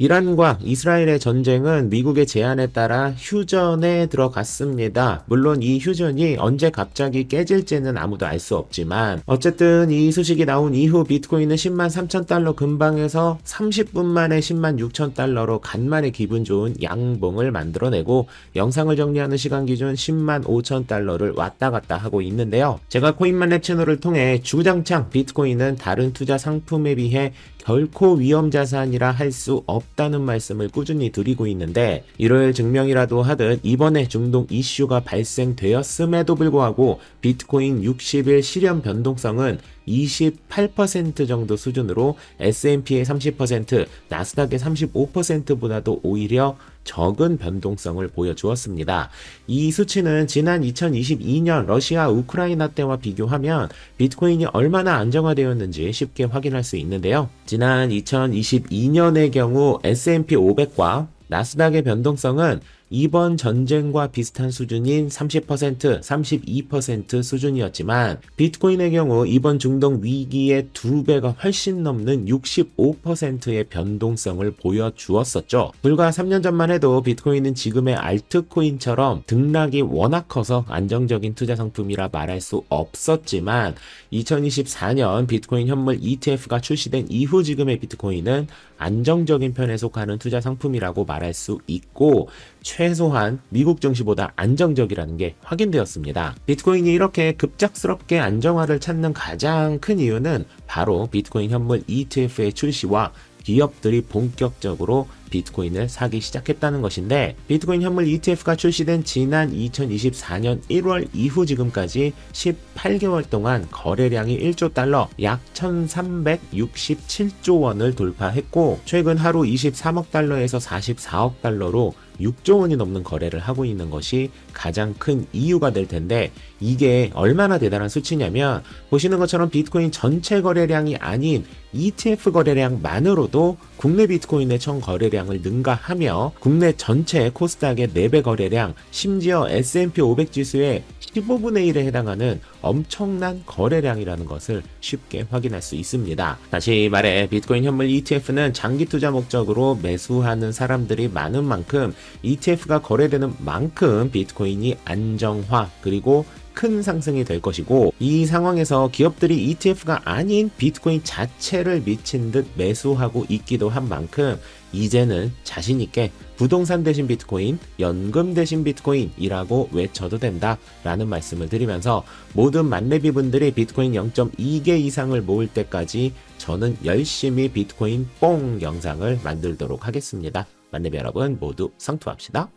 이란과 이스라엘의 전쟁은 미국의 제안에 따라 휴전에 들어갔습니다. 물론 이 휴전이 언제 갑자기 깨질지는 아무도 알 수 없지만 어쨌든 이 소식이 나온 이후 비트코인은 10만 3천 달러 근방에서 30분 만에 10만 6천 달러로 간만에 기분 좋은 양봉을 만들어내고 영상을 정리하는 시간 기준 10만 5천 달러를 왔다 갔다 하고 있는데요. 제가 코인만랩 채널을 통해 주장창 비트코인은 다른 투자 상품에 비해 결코 위험 자산이라 할 수 없 다는 말씀을 꾸준히 드리고 있는데 이를 증명이라도 하듯 이번에 중동 이슈가 발생되었음에도 불구하고 비트코인 60일 실현 변동성은 28% 정도 수준으로 S&P의 30%, 나스닥의 35%보다도 오히려 적은 변동성을 보여주었습니다. 이 수치는 지난 2022년 러시아 우크라이나 때와 비교하면 비트코인이 얼마나 안정화되었는지 쉽게 확인할 수 있는데요. 지난 2022년의 경우 S&P 500과 나스닥의 변동성은 이번 전쟁과 비슷한 수준인 30%, 32% 수준이었지만 비트코인의 경우 이번 중동 위기의 두 배가 훨씬 넘는 65%의 변동성을 보여주었었죠. 불과 3년 전만 해도 비트코인은 지금의 알트코인처럼 등락이 워낙 커서 안정적인 투자 상품이라 말할 수 없었지만 2024년 비트코인 현물 ETF가 출시된 이후 지금의 비트코인은 안정적인 편에 속하는 투자 상품이라고 말할 수 있고 최소한 미국 증시보다 안정적이라는 게 확인되었습니다. 비트코인이 이렇게 급작스럽게 안정화를 찾는 가장 큰 이유는 바로 비트코인 현물 ETF의 출시와 기업들이 본격적으로 비트코인을 사기 시작했다는 것인데 비트코인 현물 ETF가 출시된 지난 2024년 1월 이후 지금까지 18개월 동안 거래량이 1조 달러 약 1367조 원을 돌파했고 최근 하루 23억 달러에서 44억 달러로 6조 원이 넘는 거래를 하고 있는 것이 가장 큰 이유가 될 텐데 이게 얼마나 대단한 수치냐면 보시는 것처럼 비트코인 전체 거래량이 아닌 ETF 거래량만으로도 국내 비트코인의 총 거래량 을 능가하며 국내 전체 코스닥의 4배 거래량 심지어 S&P 500 지수의 15분의 1에 해당하는 엄청난 거래량이라는 것을 쉽게 확인할 수 있습니다. 다시 말해 비트코인 현물 ETF는 장기 투자 목적으로 매수하는 사람들이 많은 만큼 ETF가 거래되는 만큼 비트코인이 안정화 그리고 큰 상승이 될 것이고 이 상황에서 기업들이 ETF가 아닌 비트코인 자체를 미친 듯 매수하고 있기도 한 만큼 이제는 자신 있게 부동산 대신 비트코인, 연금 대신 비트코인이라고 외쳐도 된다라는 말씀을 드리면서 모든 만렙이 분들이 비트코인 0.2개 이상을 모을 때까지 저는 열심히 비트코인 뽕 영상을 만들도록 하겠습니다. 만렙 여러분 모두 성투합시다.